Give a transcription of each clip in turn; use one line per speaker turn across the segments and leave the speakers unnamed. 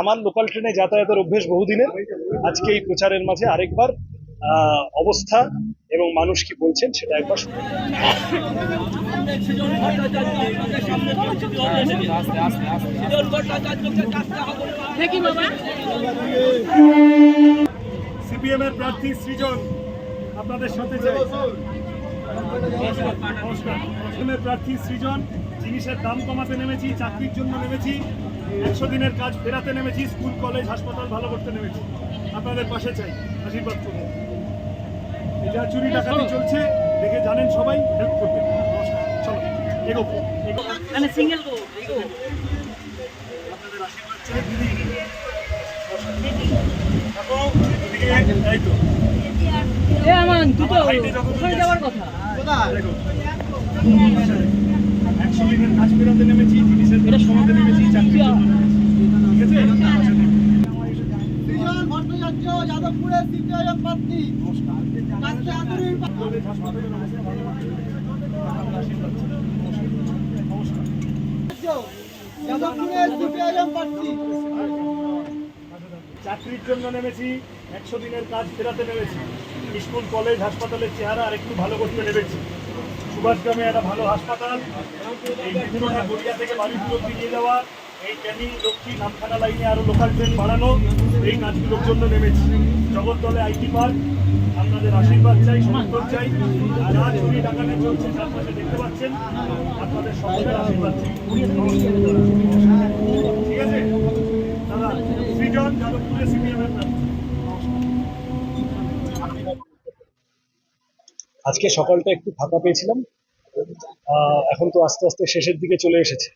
আমার লোকাল ট্রেনে যাতায়াতের অভ্যেস বহুদিনের। আজকে এই প্রচারের মাঝে আরেকবার অবস্থা এবং মানুষ কি বলছেন সেটা একবার। সিপিএম এর প্রার্থী সৃজন আপনাদের সাথে নমস্কার। প্রার্থী সৃজন, জিনিসের দাম কমাতে নেমেছি, চাকরির জন্য নেমেছি। একশো দিনের কাজ ফেরাতে নেমেছি স্কুল কলেজ হাসপাতাল ভালো করতে নেমেছি। আপনাদের পাশে চাই আশীর্বাদ করুন। যা চুরি ডাকাতি চলছে দেখে জানেন সবাই হেল্প করবেন। নমস্কার। চলো এগো এগো
মানে সিঙ্গেল গো
আপনাদের আশীর্বাদ চাই দিদি। এই তো। একশো দিনের কাজ ফেরাতে নেমেছি জিনিসের
এটা
সমাতে নেমেছি চাকরির জন্য নেমেছি। ঠিক আছে
বিজন ভট্টাচার্য যাদবপুরের সিপিআইএম প্রার্থী কাছে আদরের
কলেজ হাসপাতালের অবস্থা ভালো করতে নেমেছি। আপনাদের চাকরির জন্য নেমেছি, একশো দিনের কাজ ফেরাতে নেমেছি। স্কুল, কলেজ, হাসপাতালের চেহারা আর একটু ভালো করতে নেমেছি। সুভাষগ্রামে একটা ভালো হাসপাতাল, এই বিভিন্নটা গড়িয়া থেকে বাড়িগুলো নিয়ে যাওয়া এই লক্ষ্মী নামখানা লাইনে আরও লোকাল ট্রেন বাড়ানো। এই কাজগুলোর জন্য নেমেছি। জগদ্দলে আইটি পার্ক, আপনাদের আশীর্বাদ চাই, সমর্থন চাই। যা ডাকাতি চলছে চারপাশে দেখতে পাচ্ছেন। আপনাদের সকলের আশীর্বাদ চাই। ঠিক আছে? দাদা সৃজন যাদবপুরে আজকে সকালটা একটু ফাঁকা পেয়েছিলাম। এখন তো আস্তে আস্তে শেষের দিকে চলে এসেছে।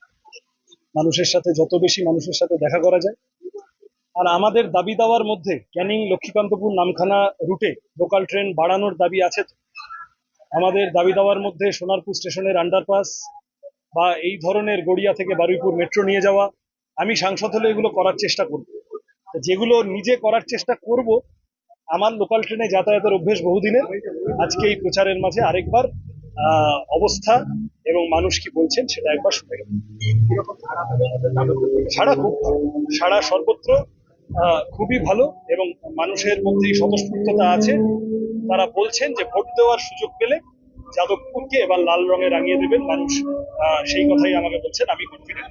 মানুষের সাথে, যত বেশি মানুষের সাথে দেখা করা যায়। আর আমাদের দাবি দাওয়ার মধ্যে ক্যানিং লক্ষ্মীকান্তপুর নামখানা রুটে লোকাল ট্রেন বাড়ানোর দাবি আছে? আমাদের দাবি দাওয়ার মধ্যে সোনারপুর স্টেশনের আন্ডারপাস বা এই ধরনের গড়িয়া থেকে বারুইপুর মেট্রো নিয়ে যাওয়া। আমি সাংসদ হলে এগুলো করার চেষ্টা করব। যেগুলো নিজে করার চেষ্টা করব, আমার লোকাল ট্রেনে যাতায়াতের অভ্যেস বহুদিনের। আজকে এই প্রচারের মাঝে আরেকবার অবস্থা এবং মানুষ কি বলছেন সেটা একবার শুনে গেল সারা খুব সারা সর্বত্র খুবই ভালো এবং মানুষের মধ্যে স্বতঃস্ফূর্ততা আছে। তারা বলছেন যে ভোট দেওয়ার সুযোগ পেলে যাদবপুরকে এবার লাল রঙে রাঙিয়ে দেবেন মানুষ। সেই কথাই আমাকে বলছেন, আমি কনফিডেন্ট